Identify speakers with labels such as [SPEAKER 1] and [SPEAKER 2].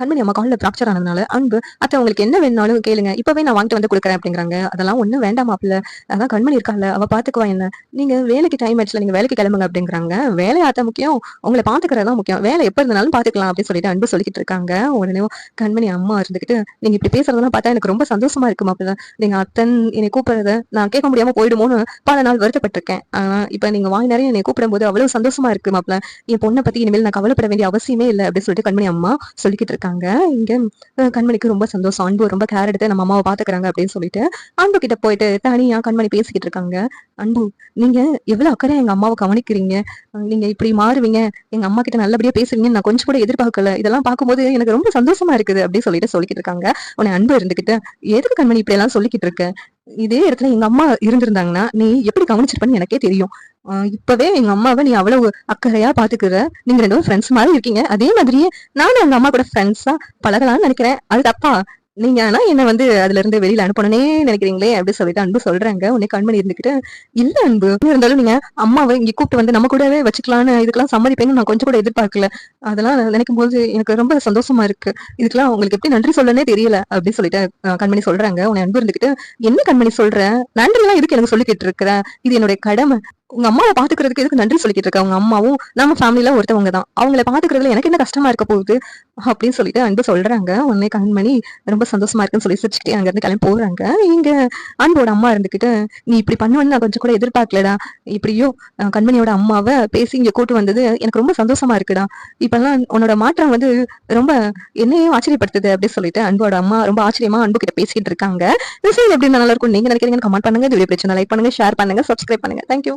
[SPEAKER 1] கண்மணி அம்மா காலில் ஃப்ராக்சர் ஆனதுனால அன்பு அத்தை உங்களுக்கு என்ன வேணாலும் கேளுங்க. இப்பவே நான் வாங்கிட்டு வந்து கொடுக்குறேன் அப்படிங்கிறாங்க. அதெல்லாம் ஒன்றும் வேண்டாம் மாப்பிள்ள. அதான் கண்மணி இருக்கால அவ பாத்துக்குவா என்ன. நீங்க வேலைக்கு டைம் ஆச்சுல நீங்க வேலைக்கு கிளம்புங்க அப்படிங்கிறாங்க. வேலை ஆத்த முக்கியம் உங்களை பாத்துக்கிறதா முக்கியம். வேலை எப்ப இருந்தாலும் பாத்துக்கலாம் அப்படின்னு சொல்லிட்டு அன்பு சொல்லிக்கிட்டு இருக்காங்க. உடனே கண்மணி அம்மா இருந்துகிட்டு நீங்க இப்படி பேசுறதெல்லாம் பார்த்தா எனக்கு ரொம்ப சந்தோஷமா இருக்கு மாப்பிள்ள. நீங்க அத்தன் என்னை கூப்பிடுறத நான் கேட்க முடியாம போயிடுமோன்னு பல நாள் வருத்தப்பட்டிருக்கேன். ஆனா இப்ப நீங்க வாங்கி நிறைய என்னை கூப்பிடும்போது அவ்வளவு சந்தோஷமா இருக்கு மாப்பிள்ள. என் பொண்ணை பத்தி இனிமேல் நான் கவலைப்பட வேண்டிய அவசியமே இல்லை அப்படின்னு சொல்லிட்டு கண்மணி அம்மா சொல்லிக்கிட்டு இருக்காங்க. இருக்காங்க. இங்கே கண்மணிக்கு ரொம்ப சந்தோஷம். அன்பு ரொம்ப கேர் எடுத்து நம்ம அம்மாவை பாத்துக்கிறாங்க அப்படின்னு சொல்லிட்டு அன்பு கிட்ட போயிட்டு தனியாக கண்மணி பேசிக்கிட்டு இருக்காங்க. அன்பு நீங்க எவ்வளவு அக்கறை எங்க அம்மாவை கவனிக்கிறீங்க? நீங்கள் நீங்க இப்படி மாறுவீங்க. எங்க அம்மா கிட்ட நல்லபடியா பேசுவீங்கன்னு நான் கொஞ்சம் கூட எதிர்பார்க்கல. இதெல்லாம் பார்க்கும்போது எனக்கு ரொம்ப சந்தோஷமா இருக்குது அப்படின்னு சொல்லிட்டு சொல்லிக்கிட்டு இருக்காங்க. உன்னை அன்பு இருந்துகிட்டு எதுக்கு கண்மணி இப்படி எல்லாம் சொல்லிக்கிட்டு இருக்க? இதே இடத்துல எங்க அம்மா இருந்திருந்தாங்கன்னா நீ எப்படி கவனிச்சிருப்பன்னு எனக்கே தெரியும். ஆஹ் இப்பவே எங்க அம்மாவை நீ அவ்வளவு அக்கறையா பாத்துக்கிற? நீங்க ரெண்டு பேரும் ஃப்ரெண்ட்ஸ் மாதிரி இருக்கீங்க. அதே மாதிரியே நானும் எங்க அம்மா கூட ஃப்ரெண்ட்ஸா பழகலாம்னு நினைக்கிறேன். அது தப்பா? நீங்க ஆனா என்ன வந்து அதுல இருந்து வெளியில அனுப்பணும்னே நினைக்கிறீங்களே அப்படி சொல்லிட்டு அன்பு சொல்றாங்க. உன்னை கண்மணி இருந்துகிட்டு இல்ல அன்பு இருந்தாலும் நீங்க அம்மாவை இங்க கூப்பிட்டு வந்து நம்ம கூடவே வச்சுக்கலாம்னு இதுக்கெல்லாம் சம்மதிப்பேன்னு நான் கொஞ்சம் கூட எதிர்பார்க்கல. அதெல்லாம் நினைக்கும் போது எனக்கு ரொம்ப சந்தோஷமா இருக்கு. இதுக்கெல்லாம் உங்களுக்கு எப்படி நன்றி சொல்லனே தெரியல அப்படின்னு சொல்லிட்டு கண்மணி சொல்றாங்க. உன்னை அன்பு இருந்துகிட்டு என்ன கண்மணி சொல்ற? நன்றி எல்லாம் இதுக்கு எனக்கு சொல்லிக்கிட்டு இருக்கிற? இது என்னுடைய கடமை. உங்க அம்மாவை பாத்துக்கிறதுக்கு எதுக்கு நன்றி சொல்லிக்கிட்டு இருக்க? உங்க அம்மாவும் நம்ம ஃபேமிலியில ஒருத்தவங்க தான். அவங்கள பாத்துக்கிறதுல எனக்கு என்ன கஷ்டமா இருக்க போகுது? அப்படின்னு சொல்லிட்டு அன்பு சொல்றாங்க. உன்னே கண்மணி ரொம்ப சந்தோஷமா இருக்குன்னு சொல்லி சிரிச்சுட்டு அங்க இருந்து கிளம்பி போறாங்க. இங்க அன்போட அம்மா இருந்துகிட்டு நீ இப்படி பண்ணுவேன்னு நான் கொஞ்சம் கூட எதிர்பார்க்கலடா. இப்படியோ கண்மணியோட அம்மாவை பேசி இங்க கூட்டு வந்தது எனக்கு ரொம்ப சந்தோஷமா இருக்குடா. இப்பெல்லாம் உன்னோட மாற்றம் வந்து ரொம்ப என்னையும் ஆச்சரியப்படுத்துது அப்படின்னு சொல்லிட்டு அன்போட அம்மா ரொம்ப ஆச்சரியமா அன்பு கிட்ட பேசிட்டு இருக்காங்க. இந்த எப்படி நல்லா இருக்கும் நீங்க நினைக்கிறீங்க கமெண்ட் பண்ணுங்க. இது வீடியோ பிரச்சனை லைக் பண்ணுங்க ஷேர் பண்ணுங்க சப்ஸ்கிரைப் பண்ணுங்க. தேங்க்யூ